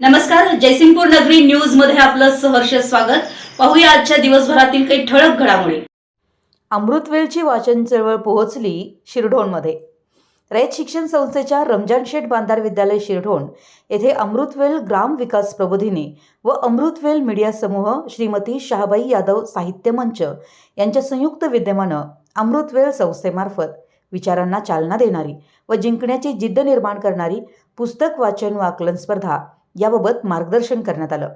नमस्कार जयसिंगपूर नगरी न्यूजमध्ये आपलं सहर्ष स्वागत. पाहूया आजच्या दिवसभरातील काही ठळक घडामोडी. अमृतवेलची वाचन चळवळ पोहोचली शिरढोणमध्ये. रयत शिक्षण संस्थेच्या रमजान शेठ बांधार विद्यालय शिरढोण येथे अमृतवेल ग्राम विकास प्रबोधिनी व अमृतवेल मीडिया समूह श्रीमती शहाबाई यादव साहित्य मंच यांच्या संयुक्त विद्यमानं अमृतवेल संस्थेमार्फत विचारांना चालना देणारी व जिंकण्याची जिद्द निर्माण करणारी पुस्तक वाचन व आकलन स्पर्धा याबाबत मार्गदर्शन करण्यात आलं.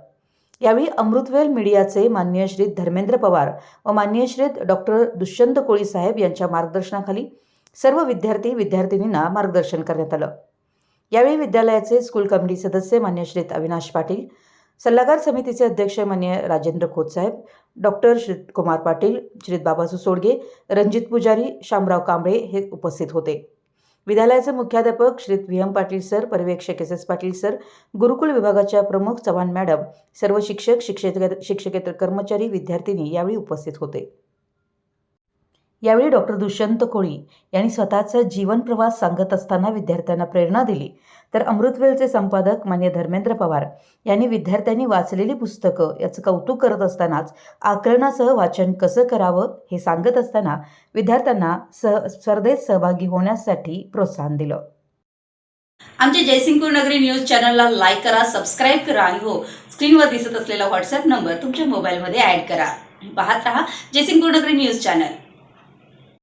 यावेळी अमृतवेल मीडियाचे माननीय श्री धर्मेंद्र पवार व माननीय श्री डॉक्टर दुष्यंत कोळी साहेब यांच्या मार्गदर्शनाखाली सर्व विद्यार्थी विद्यार्थिनींना मार्गदर्शन करण्यात आलं. यावेळी विद्यालयाचे स्कूल कमिटी सदस्य मान्य श्रीत अविनाश पाटील सल्लागार समितीचे अध्यक्ष मान्य राजेंद्र खोतसाहेब डॉक्टर श्री कुमार पाटील श्रीत बाबासू सोडगे रणजित पुजारी शामराव कांबळे हे उपस्थित होते. विद्यालयाचे मुख्याध्यापक श्रीत व्ही. एम. पाटील सर पर्यवेक्षक एस. एस. पाटील सर गुरुकुल विभागाच्या प्रमुख चव्हाण मॅडम सर्व शिक्षक शिक्षकेतर शिक्षकेतर कर्मचारी विद्यार्थिनी यावेळी उपस्थित होते. यावेळी डॉक्टर दुष्यंत कोळी यांनी स्वतःचा जीवन प्रवास सांगत असताना विद्यार्थ्यांना प्रेरणा दिली. तर अमृतवेलचे संपादक मान्य धर्मेंद्र पवार यांनी विद्यार्थ्यांनी वाचलेली पुस्तकं याचं कौतुक करत असतानाच आकलनासह वाचन कसं करावं हे सांगत असताना विद्यार्थ्यांना सह स्पर्धेत सहभागी होण्यासाठी प्रोत्साहन दिलं. आमच्या जयसिंगपूर नगरी न्यूज चॅनलला लाईक करा सबस्क्राईब करा आणि हो स्क्रीनवर दिसत असलेला व्हॉट्सअप नंबर तुमच्या मोबाईलमध्ये ऍड करा. पाहत रहा जयसिंगपूर नगरी न्यूज चॅनल.